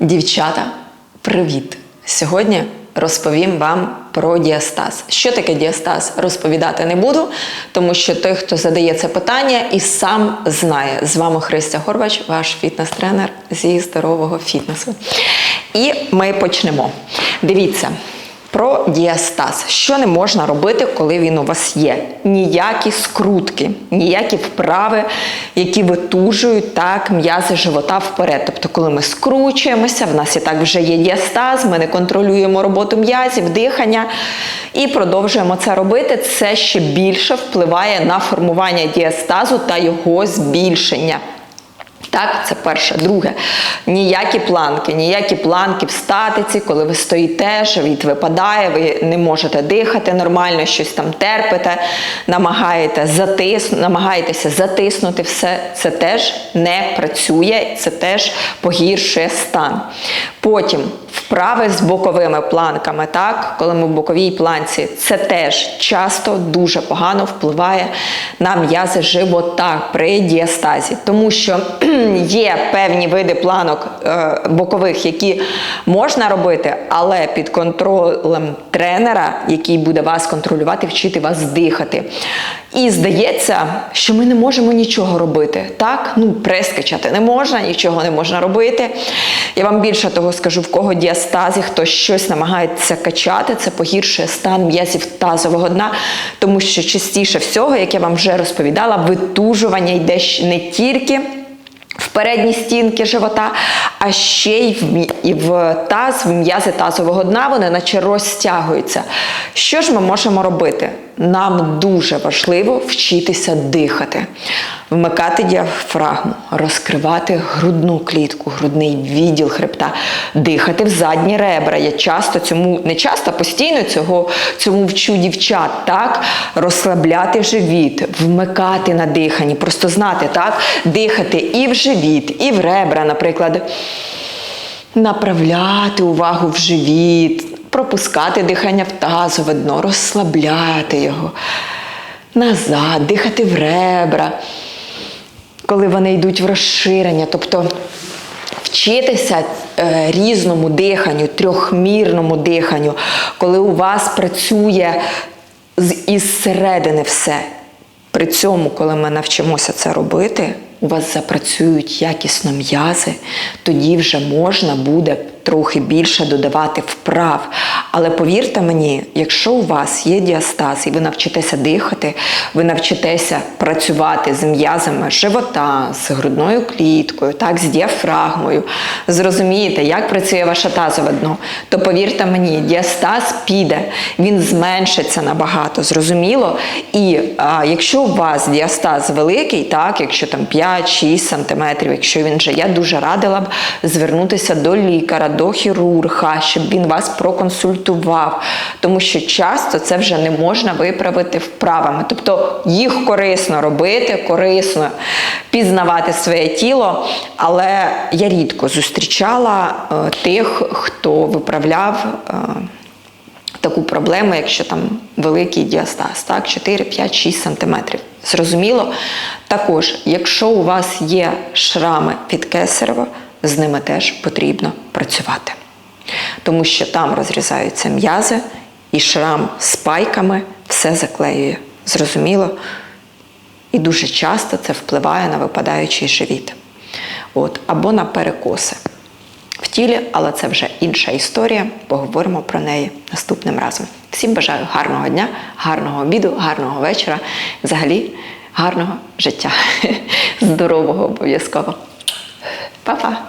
Дівчата, привіт! Сьогодні розповім вам про діастаз. Що таке діастаз, розповідати не буду, тому що той, хто задає це питання, і сам знає. З вами Христя Горбач, ваш фітнес-тренер зі здорового фітнесу. І ми почнемо. Дивіться. Про діастаз. Що не можна робити, коли він у вас є? Ніякі скрутки, ніякі вправи, які витужують так м'язи живота вперед. Тобто, коли ми скручуємося, в нас і так вже є діастаз, ми не контролюємо роботу м'язів, дихання і продовжуємо це робити. Це ще більше впливає на формування діастазу та його збільшення. Так, це перше. Друге, ніякі планки, ніякі планки в статиці, коли ви стоїте, живіт випадає, ви не можете дихати нормально, щось там терпите, намагаєте затис... намагаєтеся затиснути все. Це теж не працює, це теж погіршує стан. Потім вправи з боковими планками, так, коли ми в боковій планці, це теж часто дуже погано впливає на м'язи живота при діастазі, тому що є певні види планок е, бокових, які можна робити, але під контролем тренера, який буде вас контролювати, вчити вас дихати. І здається, що ми не можемо нічого робити. Так, ну прес качати не можна, нічого не можна робити. Я вам більше того скажу, в кого діастазі, хто щось намагається качати, це погіршує стан м'язів тазового дна, тому що частіше всього, як я вам вже розповідала, витужування йде не тільки. Передні стінки живота, а ще й в, і в таз, в м'язи тазового дна, вони наче розтягуються. Що ж ми можемо робити? Нам дуже важливо вчитися дихати, вмикати діафрагму, розкривати грудну клітку, грудний відділ хребта, дихати в задні ребра. Я часто цьому, не часто, постійно цього, цьому вчу дівчат, так? Розслабляти живіт, вмикати на диханні, просто знати, так? Дихати і в живіт, і в ребра, наприклад направляти увагу в живіт, пропускати дихання в тазове дно, розслабляти його назад, дихати в ребра, коли вони йдуть в розширення. Тобто вчитися е, різному диханню, трьохмірному диханню, коли у вас працює з, із середини все. При цьому, коли ми навчимося це робити, у вас запрацюють якісно м'язи, тоді вже можна буде трохи більше додавати вправ. Але повірте мені, якщо у вас є діастаз і ви навчитеся дихати, ви навчитеся працювати з м'язами живота, з грудною кліткою, так, з діафрагмою, зрозумієте, як працює ваше тазове дно, то повірте мені, діастаз піде, він зменшиться набагато, зрозуміло. І а, якщо у вас діастаз великий, так, якщо там 5-6 сантиметрів, якщо він же, я дуже радила б звернутися до лікаря, до хірурга, щоб він вас проконсультував, тому що часто це вже не можна виправити вправами. Тобто їх корисно робити, корисно пізнавати своє тіло, але я рідко зустрічала е, тих, хто виправляв. е, таку проблему, якщо там великий діастаз, так, 4, 5, 6 сантиметрів. Зрозуміло? Також, якщо у вас є шрами від кесарева, з ними теж потрібно працювати. Тому що там розрізаються м'язи, і шрам з пайками все заклеює. Зрозуміло? І дуже часто це впливає на випадаючий живіт. От, або на перекоси в тілі, але це вже інша історія. Поговоримо про неї наступним разом. Всім бажаю гарного дня, гарного обіду, гарного вечора, взагалі гарного життя. Здорового обов'язково. Па-па!